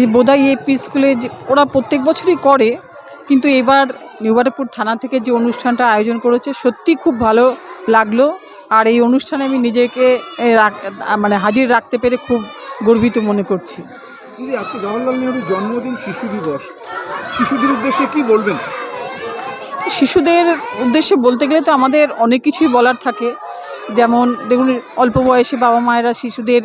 এই বোদাই এপি স্কুলে যে ওরা প্রত্যেক বছরই করে কিন্তু এবার নিউবারপুর থানা থেকে যে অনুষ্ঠানটা আয়োজন করেছে সত্যি খুব ভালো লাগল। আর এই অনুষ্ঠানে আমি নিজেকে মানে হাজির রাখতে পেরে খুব গর্বিত মনে করছি। দিদি আজকে জওয়াহরলাল নেহরুর জন্মদিন শিশু দিবস। শিশুদের উদ্দেশ্যে কি বলবেন? শিশুদের উদ্দেশ্যে বলতে গেলে তো আমাদের অনেক কিছুই বলার থাকে। যেমন দেখুন অল্প বয়সে বাবা মায়েরা শিশুদের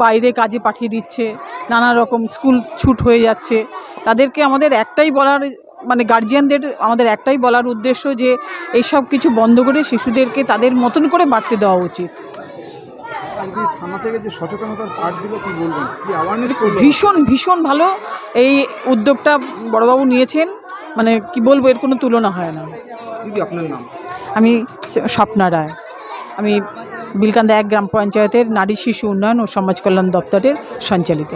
বাইরে কাজে পাঠিয়ে দিচ্ছে নানা রকম স্কুল ছুট হয়ে যাচ্ছে। তাদেরকে আমাদের একটাই বলার মানে গার্জিয়ানদের আমাদের একটাই বলার উদ্দেশ্য যে এইসব কিছু বন্ধ করে শিশুদেরকে তাদের মতন করে বাড়তে দেওয়া উচিত। ভীষণ ভীষণ ভালো এই উদ্যোগটা বড়বাবু নিয়েছেন মানে কি বলব এর কোনো তুলনা হয় না। আপনার নাম? আমি স্বপ্না রায়। আমি বিলকান্দা এক গ্রাম পঞ্চায়েতের নারী শিশু উন্নয়ন ও সমাজ কল্যাণ দপ্তরের সঞ্চালিত।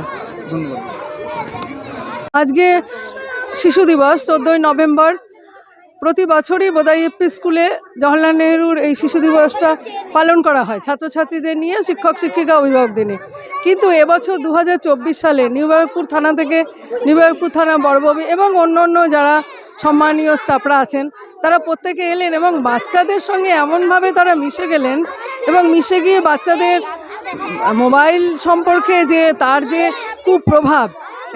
আজকে শিশু দিবস, চোদ্দোই নভেম্বর। প্রতি বছরই বোদাই এপি স্কুলে জওহরলাল নেহরুর এই শিশু দিবসটা পালন করা হয় ছাত্রছাত্রীদের নিয়ে, শিক্ষক, শিক্ষিকা, অভিভাবকদের নিয়ে। কিন্তু এবছর দু হাজার চব্বিশ সালে নিউ থানা থেকে নিউ থানা বড়ববি এবং অন্য অন্য যারা সম্মানীয় স্টাফরা আছেন তারা প্রত্যেকে এলেন এবং বাচ্চাদের সঙ্গে এমনভাবে তারা মিশে গেলেন এবং মিশে গিয়ে বাচ্চাদের মোবাইল সম্পর্কে যে তার যে কুপ্রভাব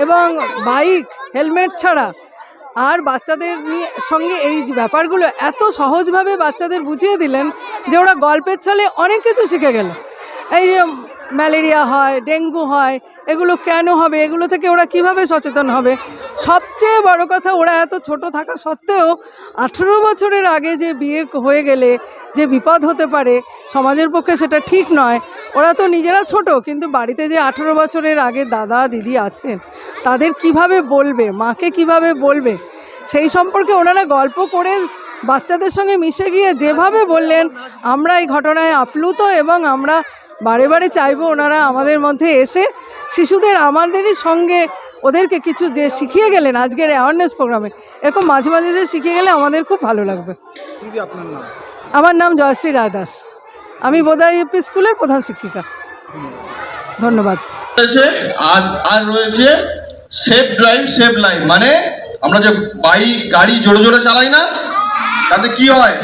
এবং বাইক, হেলমেট ছাড়া আর বাচ্চাদের নিয়ে সঙ্গে এই ব্যাপারগুলো এত সহজভাবে বাচ্চাদের বুঝিয়ে দিলেন যে ওরা গল্পের ছলে অনেক কিছু শিখে গেল। এই যে ম্যালেরিয়া হয়, ডেঙ্গু হয়, এগুলো কেন হবে, এগুলো থেকে ওরা কীভাবে সচেতন হবে? সবচেয়ে বড় কথা, ওরা এত ছোট থাকা সত্ত্বেও আঠেরো বছরের আগে যে বিয়ে হয়ে গেলে, যে বিপদ হতে পারে, সমাজের পক্ষে সেটা ঠিক নয়। ওরা তো নিজেরা ছোট, কিন্তু বাড়িতে যে আঠেরো বছরের আগে দাদা, দিদি আছেন, তাদের কীভাবে বলবে, মাকে কীভাবে বলবে? সেই সম্পর্কে ওনারা গল্প করে বাচ্চাদের সঙ্গে মিশে গিয়ে যেভাবে বললেন, আমরা এই ঘটনায় আপ্লুত এবং আমরা বারে বারে চাইব ওনারা আমাদের মধ্যে এসে শিশুদের আমাদেরই সঙ্গে ওদেরকে কিছু যে শিখিয়ে গেলেন আজকের অ্যাওয়ারনেস প্রোগ্রামে এরকম মাঝে মাঝে যে শিখিয়ে গেলে আমাদের খুব ভালো লাগবে। দিদি আপনার নাম? আমার নাম জয়শ্রী রায় দাস আমি বোদাই ইউপি স্কুলের প্রধান শিক্ষিকা। ধন্যবাদ। আজ আর রয়েছে সেফ ড্রাইভ সেফ লাইফ মানে আমরা যে বাইক গাড়ি জোরে জোরে চালাই না তাতে কি হয়?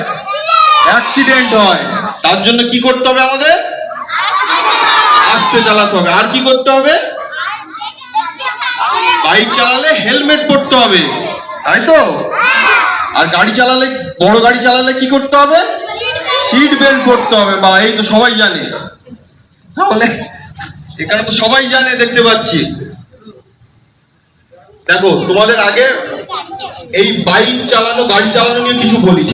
অ্যাক্সিডেন্ট হয়। তার জন্য কি করতে হবে আমাদের? আস্তে চালাতে হবে। আর কি করতে হবে? বাইক চালালে হেলমেট পরতে হবে। তাই তো? আর গাড়ি চালালে, বড় গাড়ি চালালে কি করতে হবে? সিট বেল্ট পরতে হবে। বা এই তো সবাই জানে। তাহলে এখানে তো সবাই জানে, দেখতে পাচ্ছি। দেখো, তোমাদের আগে এই বাইক চালানো, গাড়ি চালানো নিয়ে কিছু বলি।